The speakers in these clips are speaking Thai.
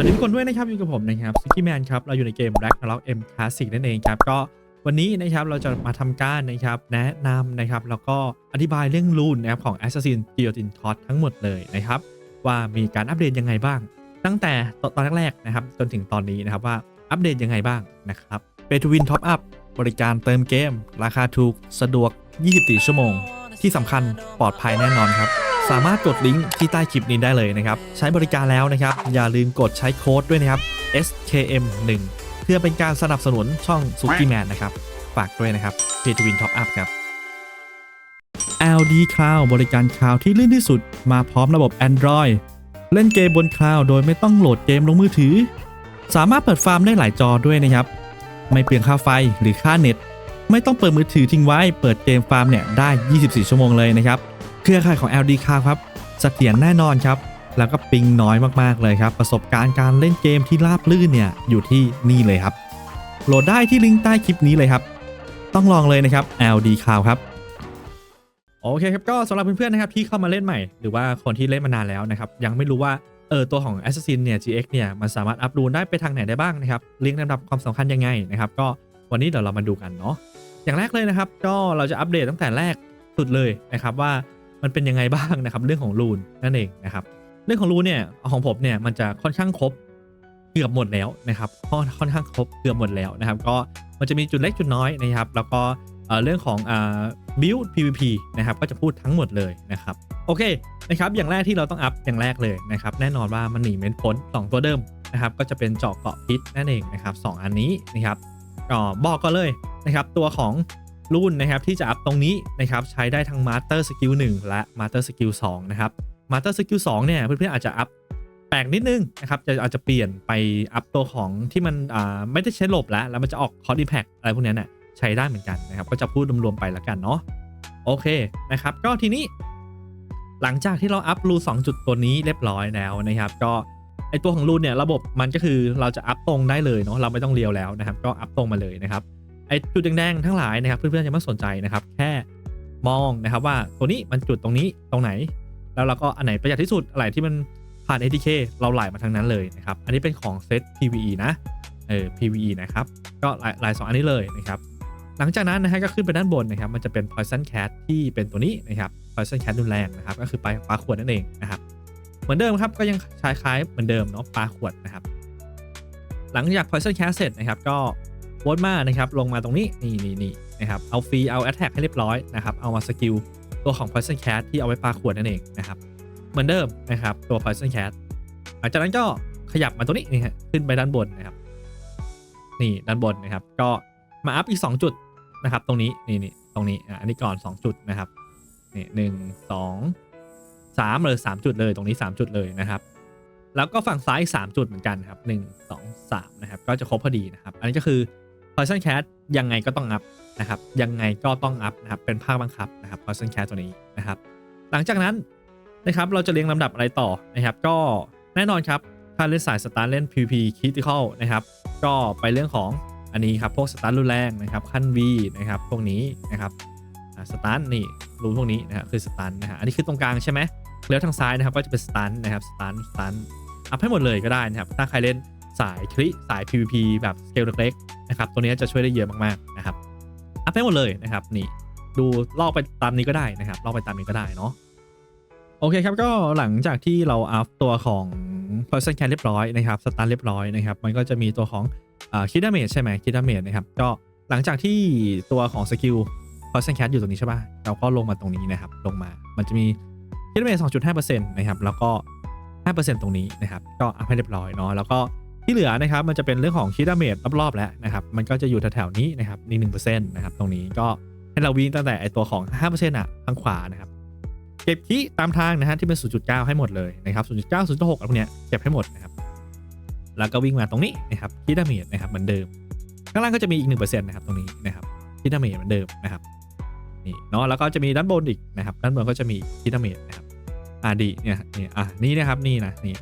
วัสดีทุกคนด้วยนะครับอยู่กับผมนะครับซิกี้แมนครับเราอยู่ในเกม Black n o c k M Classic นั่นเองครับก็วันนี้นะครับเราจะมาทำการนะครับแนะนำนะครับแล้วก็อธิบายเรื่องรูนนะครับของ Assassin Guillotine t o s ทั้งหมดเลยนะครับว่ามีการอัปเดตยังไงบ้าง ตั้งแต่ตอนแรกๆนะครับจนถึงตอนนี้นะครับว่าอัปเดตยังไงบ้างนะครับ Pay to Win Top Up บริการเติมเกม ราคาถูกสะดวก 24 ชั่วโมง ที่สำคัญปลอดภัยแน่นอนครับ สามารถกดลิงก์ที่ใต้คลิปนี้ได้เลยนะครับ ใช้บริการแล้วนะครับ อย่าลืมกดใช้โค้ดด้วยนะครับ SKM1 เพื่อเป็นการสนับสนุนช่องซุกี้แมนนะครับ ฝากด้วยนะครับ Pay to Win Top Up ครับ LD Cloud บริการคลาวที่ลื่นที่สุด มาพร้อมระบบ Android เล่นเกมบนคลาวโดยไม่ต้องโหลดเกมลงมือถือ สามารถเปิดฟาร์มได้หลายจอด้วยนะครับ ไม่เปลืองค่าไฟหรือค่าเน็ต ไม่ต้องเปิดมือถือทิ้งไว้ เปิดเกมฟาร์มเนี่ยได้ 24 ชั่วโมงเลยนะครับ รือข่ายของ LD Cloud ครับเสถียรแน่นอนครับ แล้วก็ปิงน้อยมากๆเลยครับ ประสบการณ์การเล่นเกมที่ราบลื่นเนี่ยอยู่ที่นี่เลยครับ โหลดได้ที่ลิงก์ใต้คลิปนี้เลยครับ ต้องลองเลยนะครับ LD Cloud ครับโอเคครับก็สำหรับเพื่อนๆนะครับที่เข้ามาเล่นใหม่ หรือว่าคนที่เล่นมานานแล้วนะครับยังไม่รู้ว่าเออตัวของ Assassin เนี่ย GX เนี่ยมันสามารถอัพรูนได้ไปทางไหนได้บ้างนะครับเรียงลำดับความสำคัญยังไงนะครับก็วันนี้เดี๋ยวเรามาดูกันเนาะอย่างแรกเลยนะครับ ก็เราจะอัปเดตตั้งแต่แรกสุดเลยนะครับว่า มันเป็นยังไงบ้างนะครับ เรื่องของรูนนั่นเองนะครับ เรื่องของรูนเนี่ยของผมเนี่ยมันจะค่อนข้างครบเกือบหมดแล้วนะครับค่อนค่อนข้างครบเกือบหมดแล้วนะครับ ก็มันจะมีจุดเล็กจุดน้อยนะครับ แล้วก็เรื่องของอ่า build PVP นะครับก็จะพูดทั้งหมดเลยนะครับโอเคนะครับอย่างแรกที่เราต้องอัพอย่างแรกเลยนะครับแน่นอนว่ามันหนีเม้นพ้น2ตัวเดิมนะครับก็จะเป็นเจาะเกาะพิษนั่นเองนะครับสองอันนี้นะครับก็บอกก็เลยนะครับตัวของ รุ่นนะครับที่จะอัพตรงนี้นะครับใช้ได้ทั้ง Master Skill 1 และ Master Skill 2 นะครับ Master Skill 2 เนี่ยเพื่อนๆอาจจะอัพแปลกนิดนึงนะครับจะอาจจะเปลี่ยนไปอัพตัวของที่มันอ่าไม่ได้ใช้หลบแล้ว แล้วมันจะออกคอร์ดิแพคอะไรพวกนี้น่ะใช้ได้เหมือนกันนะครับ ก็จะพูดรวมๆไปแล้วกันเนาะโอเคนะครับ ก็ทีนี้ หลังจากที่เราอัพรู2จุดตัวนี้เรียบร้อยแล้วนะครับ ก็ไอตัวของรูเนี่ยระบบมันก็คือเราจะอัพตรงได้เลยเนาะเราไม่ต้องเลียวแล้วนะครับ ก็อัพตรงมาเลยนะครับ ไอจุดแดงๆทั้งหลายนะครับเพื่อนๆจะไม่สนใจนะครับ แค่มองนะครับว่าตัวนี้มันจุดตรงนี้ตรงไหน แล้วเราก็อันไหนประหยัดที่สุดอะไรที่มันผ่าน ATK เราไหลมาทางนั้นเลยนะครับ อันนี้เป็นของเซต PVE นะเออ PVE นะครับ ก็หลายหลายสองอันนี้เลยนะครับ หลังจากนั้นนะฮะก็ขึ้นไปด้านบนนะครับ มันจะเป็น poison cat ที่เป็นตัวนี้นะครับ poison cat รุนแรงนะครับ ก็คือปลาปลาขวดนั่นเองนะครับ เหมือนเดิมครับก็ยังใช้คล้ายเหมือนเดิมเนาะปลาขวดนะครับ หลังจาก poison cat เสร็จนะครับก็ โวนมานะครับลงมาตรงนี้นี่นี่นี่นะครับเอาฟรีเอา attack ให้เรียบร้อยนะครับเอามาสกิลตัวของ poison cat ที่เอาไว้ปลาขวดนั่นเองนะครับเหมือนเดิมนะครับตัว poison cat หลังจากนั้นก็ขยับมาตรงนี้นี่ฮะขึ้นไปด้านบนนะครับนี่ด้านบนนะครับก็มาอัพอีก 2 จุดนะครับตรงนี้นี่นี่ตรงนี้อะอันนี้ก่อน 2 จุดนะครับนี่หนึ่งสองสามเลยสามจุดเลยตรงนี้ 3 จุดเลยนะครับแล้วก็ฝั่งซ้ายอีก3จุดเหมือนกันครับหนึ่งสองสามนะครับก็จะครบพอดีนะครับอันนี้ก็คือ Poison Cat ยังไงก็ต้องอัพนะครับยังไงก็ต้องอัพนะครับเป็นภาคบังคับนะครับ Poison Cat ตัวนี้นะครับ หลังจากนั้นนะครับเราจะเรียงลำดับอะไรต่อนะครับ ก็แน่นอนครับถ้าเล่นสายสตาร์เล่น PP Critical นะครับ ก็ไปเรื่องของอันนี้ครับพวกสตาร์รุนแรงนะครับขั้น V นะครับพวกนี้นะครับสตาร์นี่รูนพวกนี้นะครับคือสตันนะฮะอันนี้คือตรงกลางใช่ไหมแล้วทางซ้ายนะครับก็จะเป็นสตันนะครับสตันสตันอัพให้หมดเลยก็ได้นะครับถ้าใครเล่น สายคลิสาย PVP แบบสเกลเล็กๆนะครับตัวนี้จะช่วยได้เยอะมากๆนะครับอัพให้หมดเลยนะครับนี่ดูลอกไปตามนี้ก็ได้นะครับลอกไปตามนี้ก็ได้เนาะโอเคครับก็หลังจากที่เราอัพตัวของ Poison Cat เรียบร้อยนะครับสตาร์เรียบร้อยนะครับมันก็จะมีตัวของคิดดาเมจใช่ไหมคิดดาเมจนะครับก็หลังจากที่ตัวของสกิล Poison Cat อยู่ตรงนี้ใช่ป่ะเราก็ลงมาตรงนี้นะครับลงมามันจะมีคิดดาเมจ2.5%นะครับแล้วก็5%ตรงนี้นะครับก็อัพให้เรียบร้อยเนาะแล้วก็ ที่เหลือนะครับมันจะเป็นเรื่องของคิดาเมจรอบๆแล้วนะครับมันก็จะอยู่แถวๆนี้นะครับนี่1%นต์นะครับตรงนี้ก็ให้เราวิ่งตั้งแต่ไอตัวของ5%อะทางขวานะครับเก็บคีตามทางนะฮะที่เป็น 0.9 ให้หมดเลยนะครับ 0.9 0.6อะไรพวกเนี้ยเก็บให้หมดนะครับแล้วก็วิ่งมาตรงนี้นะครับคีดาเมจนะครับเหมือนเดิม ข้างล่างก็จะมีอีก1%นะครับตรงนี้นะครับคีดาเมจเหมือนเดิมนะครับนี่เนาะแล้วก็จะมีด้านบนอีกนะครับด้านบนก็จะมีคีดาเมจนะครับอ่าดีเนี่ยนี่อะนี่นะครับนี่นะนี่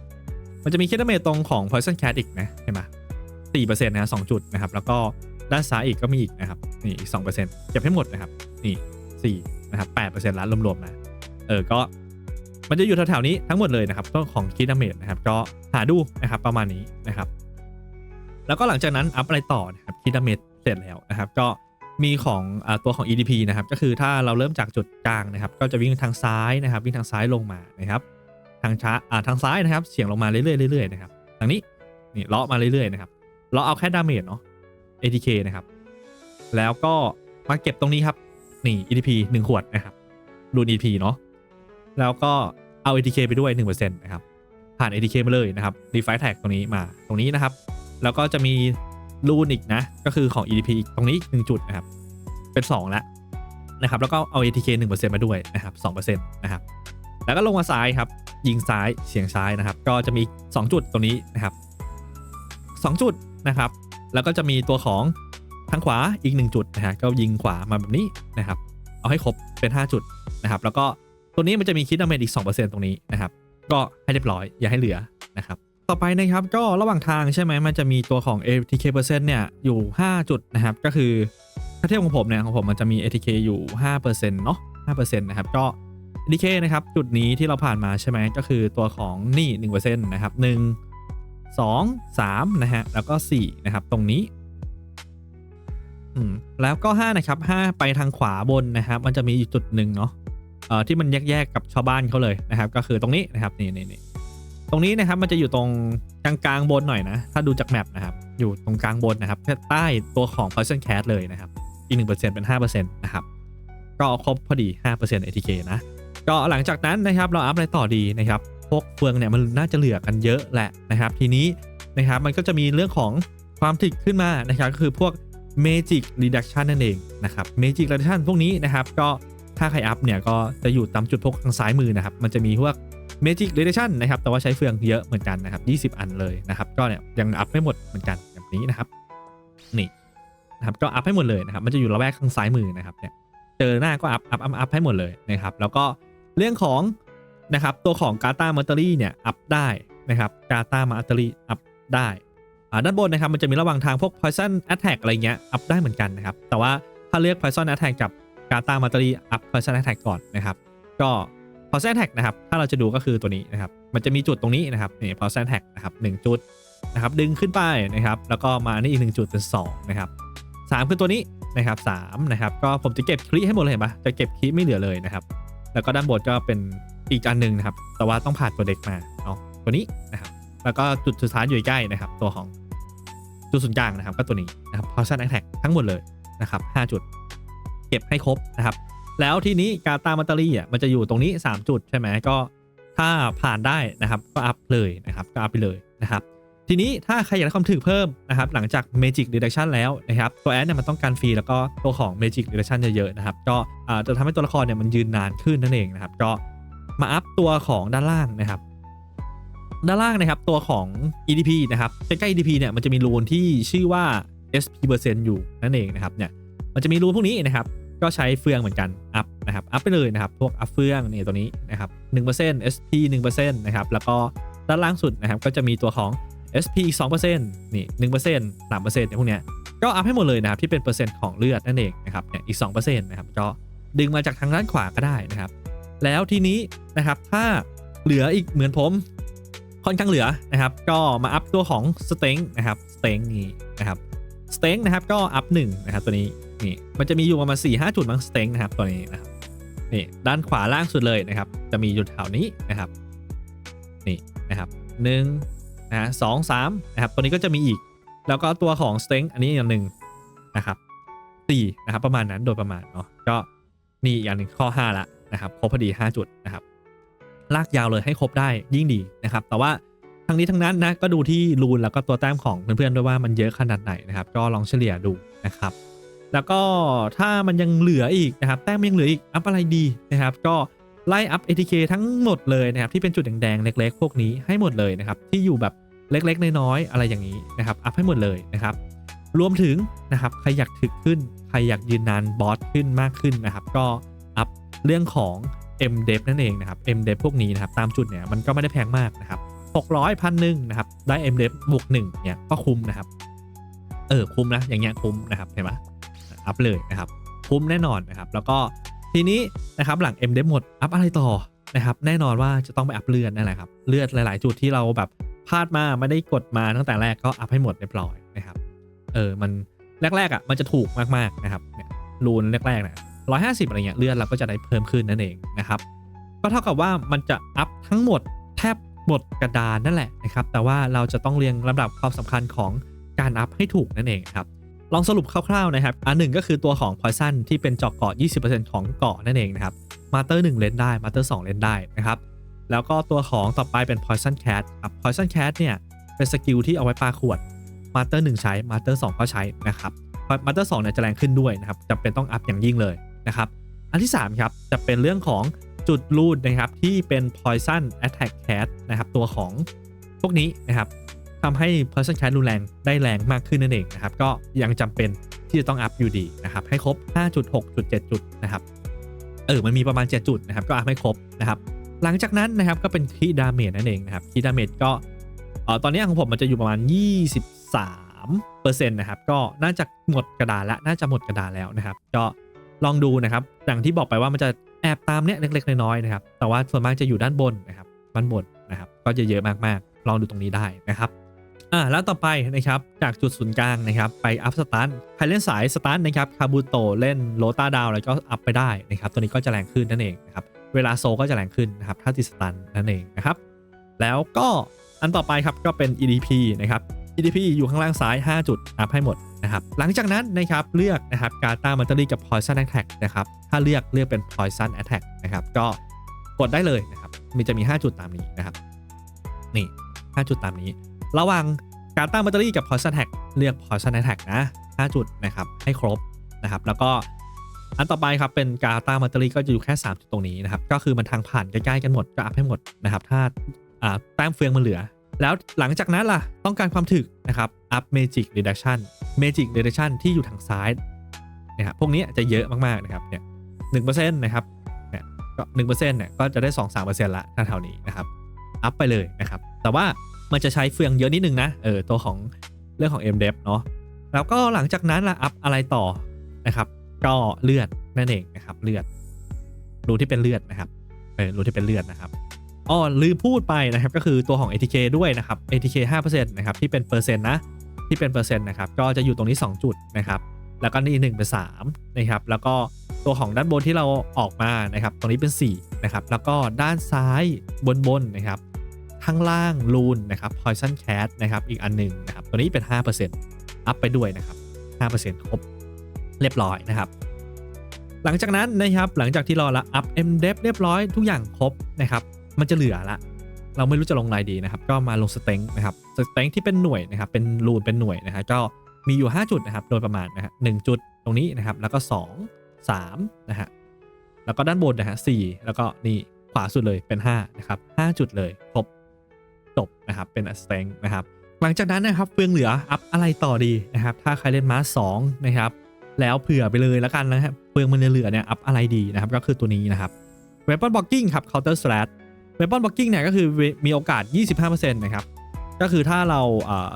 มันจะมีคีดาเมจตรงของ Poison Cat อีกนะเห็นไหมสี่เปอร์เซ็นต์นะสองจุดนะครับ แล้วก็ด้านซ้ายอีกก็มีอีกนะครับ นี่อีกสองเปอร์เซ็นต์เก็บให้หมดนะครับ นี่สี่นะครับแปดเปอร์เซ็นต์ละรวมๆนะ เออ ก็มันจะอยู่แถวๆนี้ทั้งหมดเลยนะครับต้นของคิดาเมจนะครับ ก็หาดูนะครับประมาณนี้นะครับ แล้วก็หลังจากนั้นอัพอะไรต่อนะครับคิดาเมจเสร็จแล้วนะครับ ก็มีของอตัวของ EDP นะครับ ก็คือถ้าเราเริ่มจากจุดกลางนะครับ ก็จะวิ่งทางซ้ายนะครับ วิ่งทางซ้ายลงมานะครับ ทางช้าอ่าทางซ้ายนะครับเฉียงลงมาเรื่อยๆเรื่อยๆนะครับทางนี้นี่เลาะมาเรื่อยๆนะครับเราเอาแค่ดาเมจเนาะ ATK นะครับ แล้วก็มาเก็บตรงนี้ครับ นี่ EDP 1 ขวดนะครับรูน EDP เนาะแล้วก็เอา ATK ไปด้วย 1%นะครับ ผ่าน ATK มาเลยนะครับ d e f i Tag ตรงนี้มาตรงนี้นะครับ แล้วก็จะมีรูนอีกนะ ก็คือของ EDP อีกตรงนี้ 1 จุดนะครับ เป็น 2 แล้วนะครับ แล้วก็เอา ATK 1%มาด้วยนะครับ2%นะครับ แล้วก็ลงมาซ้ายครับ ยิงซ้ายเฉียงซ้ายนะครับ ก็จะมี 2 จุดตรงนี้นะครับ 2 จุดนะครับ แล้วก็จะมีตัวของทางขวาอีก 1 จุดนะฮะก็ยิงขวามาแบบนี้นะครับ เอาให้ครบเป็น 5 จุดนะครับ แล้วก็ตัวนี้มันจะมีคิดดาเมจอีก 2%ตรงนี้นะครับ ก็ให้เรียบร้อยอย่าให้เหลือนะครับ ต่อไปนะครับก็ระหว่างทางใช่ไหมมันจะมีตัวของ ATK เปอร์เซ็นต์เนี่ยอยู่ 5 จุดนะครับ ก็คือถ้าเทียบของผมเนี่ยของผมมันจะมี ATK อยู่5%เนาะ5%นะครับก็ ATK นะครับจุดนี้ที่เราผ่านมาใช่ไหมก็คือตัวของนี่1%นะครับ1 2 3นะฮะแล้วก็4นะครับตรงนี้อืมแล้วก็5นะครับ5ไปทางขวาบนนะครับมันจะมีอยู่จุดหนึ่งเนาะเอ่อที่มันแยกๆกับชาวบ้านเขาเลยนะครับก็คือตรงนี้นะครับนี่นี่นี่ตรงนี้นะครับมันจะอยู่ตรงกลางกลางบนหน่อยนะ ถ้าดูจากแมปนะครับ อยู่ตรงกลางบนนะครับใต้ตัวของ Poison Cat เลยนะครับ อีก 1%เป็น 5%นะครับ ก็ครบพอดี 5% ATK นะ ก็หลังจากนั้นนะครับเราอัพอะไรต่อดีนะครับพวกเฟืองเนี่ยมันน่าจะเหลือกันเยอะแหละนะครับ ทีนี้นะครับมันก็จะมีเรื่องของความถึกขึ้นมานะครับก็คือพวก Magic Reduction นั่นเองนะครับ Magic Reduction พวกนี้นะครับก็ถ้าใครอัพเนี่ยก็จะอยู่ตามจุดพวกทางซ้ายมือนะครับมันจะมีพวก Magic Reduction นะครับแต่ว่าใช้เฟืองเยอะเหมือนกันนะครับ20 อันเลยนะครับก็เนี่ยยังอัพไม่หมดเหมือนกันแบบนี้นะครับนี่นะครับก็อัพให้หมดเลยนะครับมันจะอยู่ระแวกข้างซ้ายมือนะครับเนี่ยเจอหน้าก็อัพอัพอัพอัพให้หมดเลยนะครับแล้วก็ เรื่องของนะครับตัวของกาตามาตอรี่เนี่ยอัพได้นะครับกาตามาตอรี่อัพได้อ่าด้านบนนะครับมันจะมีระหว่างทางพวก poison attack อะไรเงี้ยอัพได้เหมือนกันนะครับ แต่ว่าถ้าเลือก poison attack กับกาตามาตอรี่อัพ poison attack ก่อนนะครับ ก็ poison attack นะครับ ถ้าเราจะดูก็คือตัวนี้นะครับ มันจะมีจุดตรงนี้นะครับนี่ poison attack นะครับหนึ่งจุดนะครับ ดึงขึ้นไปนะครับ แล้วก็มานี่อีกหนึ่งจุดเป็นสองนะครับสามคือตัวนี้นะครับ3นะครับ ก็ผมจะเก็บคลิให้หมดเลยเห็นปะจะเก็บคลิไม่เหลือเลยนะครับ แล้วก็ด้านบนก็เป็นอีกอันหนึ่งนะครับ แต่ว่าต้องผ่านตัวเด็กมาเอาตัวนี้นะครับ แล้วก็จุดสุดท้ายอยู่ใกล้นะครับ ตัวของจุดศูนย์กลางนะครับ ก็ตัวนี้นะครับ poison attack ทั้งหมดเลยนะครับ5จุด เก็บให้ครบนะครับ แล้วทีนี้กาตามาตารี่อะมันจะอยู่ตรงนี้ 3 จุดใช่ไหมก็ถ้าผ่านได้นะครับ ก็อัพเลยนะครับก็อัพไปเลยนะครับ ทีนี้ถ้าใครอยากได้ความถึกเพิ่มนะครับหลังจาก Magic Reduction แล้วนะครับตัวแอดเนี่ยมันต้องการฟรีแล้วก็ตัวของ Magic Reduction เยอะๆนะครับก็จะทำให้ตัวละครเนี่ยมันยืนนานขึ้นนั่นเองนะครับก็มาอัพตัวของด้านล่างนะครับด้านล่างนะครับตัวของ EDP นะครับใกล้ๆ EDP เนี่ยมันจะมีรูนที่ชื่อว่า SP เปอร์เซ็นต์อยู่นั่นเองนะครับเนี่ยมันจะมีรูนพวกนี้นะครับก็ใช้เฟืองเหมือนกันอัพนะครับอัพไปเลยนะครับพวกอัพเฟืองนี่ตัวนี้นะครับ1% SP 1%นะครับแล้วก็ด้านล่างสุดนะครับก็จะมีตัวของ SP อีก2%นี่ 1% 3%เนี่ยพวกเนี้ยก็อัพให้หมดเลยนะครับที่เป็นเปอร์เซ็นต์ของเลือดนั่นเองนะครับเนี่ยอีก2%นะครับก็ดึงมาจากทางด้านขวาก็ได้นะครับ แล้วทีนี้นะครับถ้าเหลืออีกเหมือนผมค่อนข้างเหลือนะครับ ก็มาอัพตัวของสเต็งนะครับสเต็งนี่นะครับสเต็งนะครับก็อัพหนึ่งนะครับตัวนี้นี่มันจะมีอยู่ประมาณ4 5จุดมั้งสเต็งนะครับตัวนี้นะครับนี่ด้านขวาล่างสุดเลยนะครับ จะมีอยู่แถวนี้นะครับ นี่นะครับหนึ่ง นะสองสามนะครับตัวนี้ก็จะมีอีก แล้วก็ตัวของสเต็งอันนี้อย่างหนึ่งนะครับสี่นะครับประมาณนั้นโดยประมาณเนาะก็นี่อย่างหนึ่งข้อ 5 ละนะครับครบพอดี 5 จุดนะครับลากยาวเลยให้ครบได้ยิ่งดีนะครับ แต่ว่าทั้งนี้ทั้งนั้นนะก็ดูที่รูนแล้วก็ตัวแต้มของเพื่อนๆด้วยว่ามันเยอะขนาดไหนนะครับ ก็ลองเฉลี่ยดูนะครับ แล้วก็ถ้ามันยังเหลืออีกนะครับ แต้มยังเหลืออีกอัพอะไรดีนะครับ ก็ ไล่อัพ ATK ทั้งหมดเลยนะครับที่เป็นจุดแดงๆเล็ก ๆ พวกนี้ให้หมดเลยนะครับที่อยู่แบบเล็กๆ น้อยๆอะไรอย่างนี้นะครับอัพให้หมดเลยนะครับรวมถึงนะครับใครอยากถึกขึ้นใครอยากยืนนานบอสขึ้นมากขึ้นนะครับก็อัพเรื่องของ M d e v นั่นเองนะครับ M d e v พวกนี้นะครับตามจุดเนี่ยมันก็ไม่ได้แพงมากนะครับ600พันหนึ่งนะครับได้ M d e v บวกหนึ่งเนี่ยก็คุ้มนะครับเออคุ้มนะอย่างเงี้ยคุ้มนะครับเห็นไหมอัพเลยนะครับคุ้มแน่นอนนะครับแล้วก็ ทีนี้นะครับหลัง M d e v หมดอัพอะไรต่อนะครับแน่นอนว่าจะต้องไปอัพเลือดนั่นแหละครับเลือดหลาย ๆ จุดที่เราแบบพลาดมาไม่ได้กดมาตั้งแต่แรกก็อัพให้หมดเรียบร้อยนะครับเออมันแรก ๆอะมันจะถูกมากๆนะครับเนี่ยรูนแรกๆเนี่ยร้อยห้าสิบอะไรเงี้ยเลือดเราก็จะได้เพิ่มขึ้นนั่นเองนะครับก็เท่ากับว่ามันจะอัพทั้งหมดแทบหมดกระดานนั่นแหละนะครับแต่ว่าเราจะต้องเรียงลำดับความสำคัญของการอัพให้ถูกนั่นเองครับ ลองสรุปคร่าวๆนะครับ อันหนึ่งก็คือตัวของ Poison ที่เป็นจอกเกาะ 20%ของเกาะนั่นเองนะครับ มาเตอร์1เล่นได้ มาเตอร์2เล่นได้นะครับ แล้วก็ตัวของต่อไปเป็น Poison Cat ครับ Poison Cat เนี่ยเป็นสกิลที่เอาไว้ปาขวด มาเตอร์1ใช้ มาเตอร์2ก็ใช้นะครับ มาเตอร์2เนี่ยจะแรงขึ้นด้วยนะครับจำเป็นต้องอัพอย่างยิ่งเลยนะครับ อันที่3ครับจะเป็นเรื่องของจุดรูดนะครับที่เป็น Poison Attack Cat นะครับตัวของพวกนี้นะครับ ทำให้ Person Cat รุนแรงได้แรงมากขึ้นนั่นเองนะครับ ก็ยังจำเป็นที่จะต้องอัพอยู่ดีนะครับ ให้ครบ 5.6.7 จุดนะครับ เออ มันมีประมาณ 7 จุดนะครับ ก็อัพให้ครบนะครับ หลังจากนั้นนะครับ ก็เป็นคีดาเมจนั่นเองนะครับคีดาเมจก็เออตอนนี้ของผมมันจะอยู่ประมาณ 23เปอร์เซ็นต์นะครับ ก็น่าจะหมดกระดานแล้วน่าจะหมดกระดานแล้วนะครับ ก็ลองดูนะครับ อย่างที่บอกไปว่ามันจะแอบตามเนี้ยเล็กๆน้อยๆนะครับ แต่ว่าส่วนมากจะอยู่ด้านบนนะครับด้านบนนะครับ ก็จะเยอะมากๆลองดูตรงนี้ได้นะครับ อ่าแล้วต่อไปนะครับจากจุดศูนย์กลางนะครับไปอัพสตาร์ทใครเล่นสายสตาร์ทนะครับคาบูโตเล่นโลตาดาวแล้วก็อัพไปได้นะครับตัวนี้ก็จะแรงขึ้นนั่นเองนะครับเวลาโซก็จะแรงขึ้นนะครับถ้าติดสตันนั่นเองนะครับแล้วก็อันต่อไปครับก็เป็น EDP นะครับ EDP อยู่ข้างล่างซ้าย 5 จุดอัพให้หมดนะครับหลังจากนั้นนะครับเลือกนะครับการต้ามันเตอรี่กับ Poison Attack นะครับถ้าเลือกเลือกเป็น Poison Attack นะครับก็กดได้เลยนะครับมีจะมี 5 จุดตามนี้นะครับนี่ 5 จุดตามนี้ ระหว่างการตั้งแบตเตอรี่กับ Poison Attack เลือก Poison Attack นะ 5 จุดนะครับ ให้ครบนะครับ แล้วก็อันต่อไปครับเป็นการตั้งแบตเตอรี่ก็จะอยู่แค่ 3 จุดตรงนี้นะครับ ก็คือมันทางผ่านใกล้ๆกันหมดก็อัพให้หมดนะครับ ถ้าแต้มเฟืองมันเหลือ แล้วหลังจากนั้นล่ะ ต้องการความถึกนะครับอัพ Magic Reduction Magic Reduction ที่อยู่ทางซ้ายนะครับพวกนี้จะเยอะมากๆนะครับเนี่ยหนึ่งเปอร์เซ็นต์นะครับเนี่ยก็หนึ่งเปอร์เซ็นต์เนี่ยก็จะได้สองสามเปอร์เซ็นต์ละถ้าเท่านี้นะครับอัพไปเลยนะครับ แต่ว่า มันจะใช้เฟืองเยอะนิดนึงนะเออตัวของเรื่องของ m d e p เนาะแล้วก็หลังจากนั้นละอัพอะไรต่อนะครับ ก็เลือดนั่นเองนะครับเลือดรูที่เป็นเลือดนะครับเออรูที่เป็นเลือดนะครับอ๋อลืมพูดไปนะครับก็คือตัวของ ATK ด้วยนะครับ ATK 5%นะครับที่เป็นเปอร์เซ็นต์นะที่เป็นเปอร์เซ็นต์นะครับก็จะอยู่ตรงนี้ 2 จุดนะครับแล้วก็นี่1เป็น3นะครับแล้วก็ตัวของด้านบนที่เราออกมานะครับตรงนี้เป็น4นะครับแล้วก็ด้านซ้ายบนบนนะครับ ข้างล่างลูนนะครับ Poison Cat นะครับอีกอันหนึ่งนะครับตัวนี้เป็น 5%อัพไปด้วยนะครับ 5%ครบเรียบร้อยนะครับ หลังจากนั้นนะครับหลังจากที่เราละอัพ M d e p เรียบร้อยทุกอย่างครบนะครับ มันจะเหลือละ เราไม่รู้จะลงอะไรดีนะครับ ก็มาลงสเต็งนะครับสเต็งที่เป็นหน่วยนะครับเป็นรูนเป็นหน่วยนะฮะก็มีอยู่ 5 จุดนะครับโดยประมาณนะฮะหจุดตรงนี้นะครับ แล้วก็ 2 3นะฮะแล้วก็ด้านบนนะฮะ4แล้วก็นี่ขวาสุดเลยเป็น 5 นะครับ 5 จุดเลยครบ จบนะครับเป็นสเต็งนะครับหลังจากนั้นนะครับเฟืองเหลืออัพอะไรต่อดีนะครับถ้าใครเล่นม้า2นะครับแล้วเผื่อไปเลยแล้วกันนะครับเฟืองมันเหลือเนี่ยอัพอะไรดีนะครับก็คือตัวนี้นะครับ Weapon Blocking ครับ Counter Slash Weapon Blocking เนี่ยก็คือมีโอกาส 25%นะครับก็คือถ้าเรา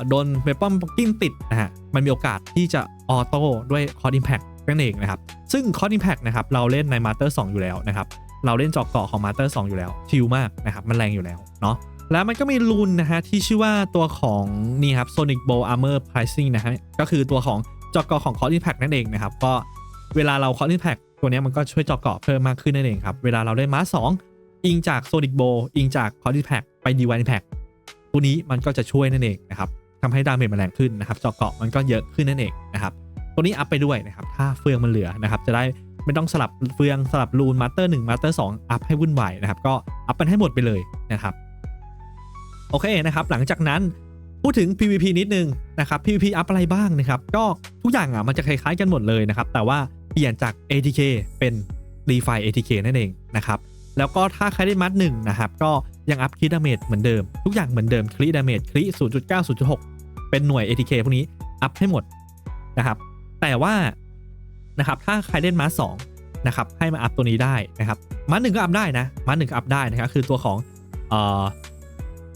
โดน Weapon Blocking ติดนะฮะมันมีโอกาสที่จะออโต้ด้วย Card Impact นั่นเองนะครับซึ่ง Card Impact นะครับเราเล่นใน Master 2 อยู่แล้วนะครับเราเล่นจอกเกาะของ Master 2 อยู่แล้วชิลมากนะครับมันแรงอยู่แล้วเนาะแล้วมันก็มีรูนนะฮะ ที่ชื่อว่าตัวของนี่ครับ Sonic Bow Armor Pricing นะฮะ ก็คือตัวของจอกเกาะของ Card Impact นั่นเองนะครับ ก็เวลาเรา Card Impact ตัวนี้มันก็ช่วยจอกเกาะเพิ่มมากขึ้นนั่นเองครับ เวลาเราเล่นม้า 2 อิงจาก Sonic Bow อิงจาก Card Impact ไป Divine Impact ตัวนี้มันก็จะช่วยนั่นเองนะครับทำให้ดาเมจมันแรงขึ้นนะครับจอกเกาะมันก็เยอะขึ้นนั่นเองนะครับตัวนี้อัพไปด้วยนะครับถ้าเฟืองมันเหลือนะครับจะได้ไม่ต้องสลับเฟืองสลับรูนมาสเตอร์1มาสเตอร์2อัพให้วุ่นวายนะครับก็อัพมันให้หมดไปเลยนะครับ โอเคนะครับหลังจากนั้นพูดถึง PVP นิดนึงนะครับ PVP อัพอะไรบ้างนะครับก็ทุกอย่างอะมันจะคล้ายๆกันหมดเลยนะครับแต่ว่าเปลี่ยนจาก ATK เป็น DeFi ATK นั่นเองนะครับแล้วก็ถ้าใครได้มัดหนึ่งนะครับก็ยังอัพคลิดาเมจเหมือนเดิม ทุกอย่างเหมือนเดิมคลิดาเมจคลิ0.9 0.6 เป็นหน่วย ATK พวกนี้อัพให้หมดนะครับแต่ว่านะครับถ้าใครเล่นม้า2นะครับให้มาอัพตัวนี้ได้นะครับม้าหนึ่งก็อัพได้นะม้าหนึ่งก็อัพได้นะครับคือตัวของเอ่อ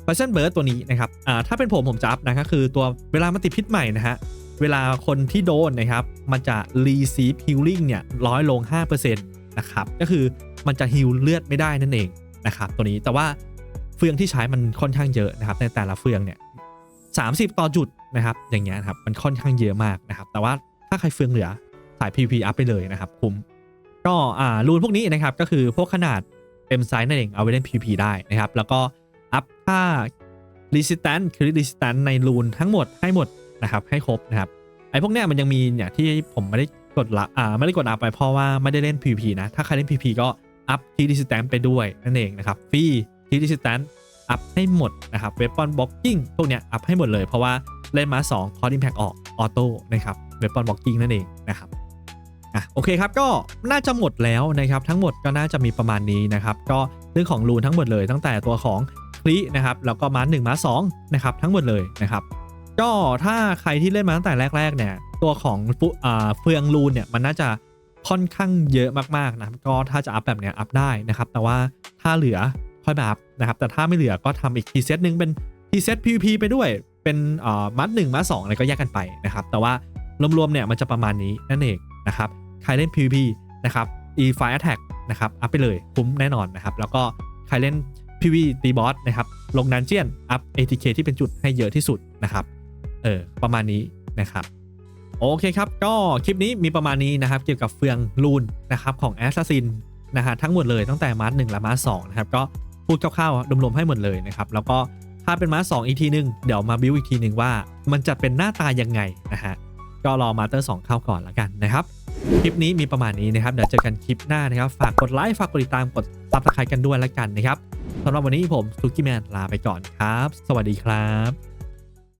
f a s h i o n Burst ตัวนี้นะครับอ่าถ้าเป็นผมผมจะอัพนะครับคือตัวเวลามันติดพิษใหม่นะฮะเวลาคนที่โดนนะครับมันจะ receive healing เนี่ยร้อยลง 5%นะครับก็คือมันจะฮิลเลือดไม่ได้นั่นเองนะครับตัวนี้แต่ว่าเฟืองที่ใช้มันค่อนข้างเยอะนะครับในแต่ละเฟืองเนี่ย30ต่อจุดนะครับอย่างเงี้ยนะครับมันค่อนข้างเยอะมากนะครับแต่ว่าถ้าใครเฟืองเหลือสาย PVP อัพไปเลยนะครับคุ้มก็อ่ารูนพวกนี้นะครับก็คือพวกขนาด M size นั่นเองเอาไว้เล่น PVP ได้นะครับแล้วก็ อัพค่า resistance คือ resistance ในรูนทั้งหมดให้หมดนะครับ ให้ครบนะครับ ไอ้พวกเนี้ยมันยังมีเนี่ยที่ผมไม่ได้กดละอ่าไม่ได้กดอัพไปเพราะว่าไม่ได้เล่น PVP นะ ถ้าใครเล่น PVP ก็อัพที่ r e s i s t a n c ไปด้วยนั่นเองนะครับฟรีที่ r e s i s t a n c อัพให้หมดนะครับ weapon blocking พวกเนี้ยอัพให้หมดเลยเพราะว่าเล่นมา2 card impact ออกออโต้นะครับ weapon blocking นั่นเองนะครับอะโอเคครับก็น่าจะหมดแล้วนะครับทั้งหมดก็น่าจะมีประมาณนี้นะครับก็เรื่องของรูนทั้งหมดเลยตั้งแต่ตัวของ ลินะครับแล้วก็ม้าหนึ่งม้าสองนะครับทั้งหมดเลยนะครับก็ถ้าใครที่เล่นมาตั้งแต่แรก ๆ เนี่ย ตัวของฟุอ่าเฟืองรูนเนี่ยมันน่าจะค่อนข้างเยอะมากๆนะครับก็ถ้าจะอัพแบบเนี้ยอัพได้นะครับแต่ว่าถ้าเหลือค่อยมาอัพนะครับแต่ถ้าไม่เหลือก็ทำอีกทีเซตหนึ่งเป็นทีเซต PVP ไปด้วยเป็นอ่ามัดหนึ่งมัดสองอะไรก็แยกกันไปนะครับแต่ว่ารวมๆเนี่ยมันจะประมาณนี้นั่นเองนะครับใครเล่น PVP นะครับ e fire attack นะครับอัพไปเลยคุ้มแน่นอนนะครับแล้วก็ใครเล่น PV ตีบอสนะครับลงดันเจียนอัพ ATK ที่เป็นจุดให้เยอะที่สุดนะครับเออประมาณนี้นะครับโอเคครับก็คลิปนี้มีประมาณนี้นะครับเกี่ยวกับเฟืองลูนนะครับของ Assassin นนะฮะทั้งหมดเลยตั้งแต่มาร์หนึ่งและมาร์สองนะครับก็พูดคร่าวๆรวมๆให้หมดเลยนะครับแล้วก็ถ้าเป็นมาร์สองอีกทีหนึงเดี๋ยวมาบิวอีกทีหนึ่งว่า มันจะเป็นหน้าตายังไงนะฮะก็รอมาเตอร์สเข้าก่อนละกันนะครับคลิปนี้มีประมาณนี้นะครับเดี๋ยวเจอกันคลิปหน้านะครับฝากกดไลค์ฝากกดติดตามกดซับสไครต์กันด้วยละกันนะครับ สำหรับวันนี้ผมซุกี้แมนลาไปก่อนครับ สวัสดีครับ